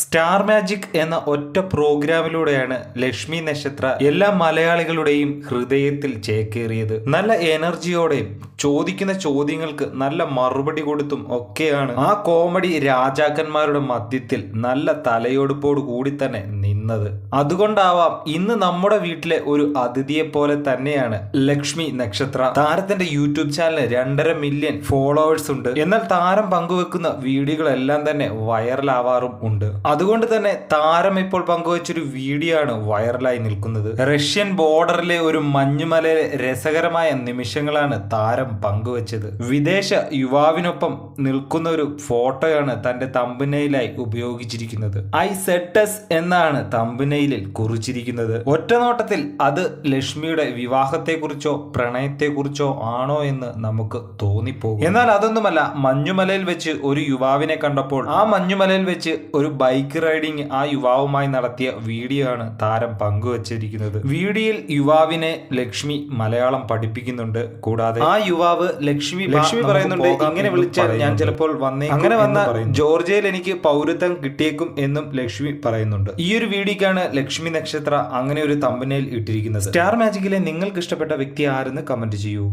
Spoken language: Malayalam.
സ്റ്റാർ മാജിക് എന്ന ഒറ്റ പ്രോഗ്രാമിലൂടെയാണ് ലക്ഷ്മി നക്ഷത്ര എല്ലാ മലയാളികളുടെയും ഹൃദയത്തിൽ ചേക്കേറിയത്. നല്ല എനർജിയോടെയും ചോദിക്കുന്ന ചോദ്യങ്ങൾക്ക് നല്ല മറുപടി കൊടുത്തും ഒക്കെയാണ്. ആ കോമഡി രാജാക്കന്മാരുടെ മധ്യത്തിൽ നല്ല തലയോടുപ്പോട് കൂടി തന്നെ നിന്നത്. അതുകൊണ്ടാവാം ഇന്ന് നമ്മുടെ വീട്ടിലെ ഒരു അതിഥിയെ പോലെ തന്നെയാണ് ലക്ഷ്മി നക്ഷത്ര. താരത്തിന്റെ യൂട്യൂബ് ചാനലിന് രണ്ടര മില്യൺ ഫോളോവേഴ്സ് ഉണ്ട്. എന്നാൽ താരം പങ്കുവെക്കുന്ന വീഡിയോകളെല്ലാം തന്നെ വൈറലാവാറും ഉണ്ട്. അതുകൊണ്ട് തന്നെ താരം ഇപ്പോൾ പങ്കുവച്ചൊരു വീഡിയോ ആണ് വൈറലായി നിൽക്കുന്നത്. റഷ്യൻ ബോർഡറിലെ ഒരു മഞ്ഞുമലയിലെ രസകരമായ നിമിഷങ്ങളാണ് താരം പങ്കുവച്ചത്? വിദേശ യുവാവിനൊപ്പം നിൽക്കുന്ന ഒരു ഫോട്ടോയാണ് തന്റെ തമ്പനയിലായി ഉപയോഗിച്ചിരിക്കുന്നത്. ഐ സെട്ടസ് എന്നാണ് തമ്പനയിലിൽ കുറിച്ചിരിക്കുന്നത്. ഒറ്റനോട്ടത്തിൽ അത് ലക്ഷ്മിയുടെ വിവാഹത്തെക്കുറിച്ചോ പ്രണയത്തെക്കുറിച്ചോ ആണോ എന്ന് നമുക്ക് തോന്നിപ്പോകും. എന്നാൽ അതൊന്നുമല്ല മഞ്ഞുമലയിൽ വെച്ച് ഒരു യുവാവിനെ കണ്ടപ്പോൾ ആ മഞ്ഞുമലയിൽ വെച്ച് ഒരു ബൈക്ക് റൈഡിംഗ് ആ യുവാവുമായി നടത്തിയ വീഡിയോ ആണ് താരം പങ്കുവച്ചിരിക്കുന്നത്. വീഡിയോയിൽ യുവാവിനെ ലക്ഷ്മി മലയാളം പഠിപ്പിക്കുന്നുണ്ട്. കൂടാതെ ആ യുവാവ് ലക്ഷ്മി ലക്ഷ്മി പറയുന്നുണ്ട് ഇങ്ങനെ വിളിച്ചാൽ ഞാൻ ചിലപ്പോൾ വന്നേ അങ്ങനെ വന്ന ജോർജിയയിൽ എനിക്ക് പൗരത്വം കിട്ടിയേക്കും എന്നും ലക്ഷ്മി പറയുന്നുണ്ട്. ഈ ഒരു വീഡിയോക്കാണ് ലക്ഷ്മി നക്ഷത്ര അങ്ങനെ ഒരു തമ്പനയിൽ ഇട്ടിരിക്കുന്നത്. സ്റ്റാർ മാജിക്കിലെ നിങ്ങൾക്ക് ഇഷ്ടപ്പെട്ട വ്യക്തി ആരെന്ന് കമന്റ് ചെയ്യൂ.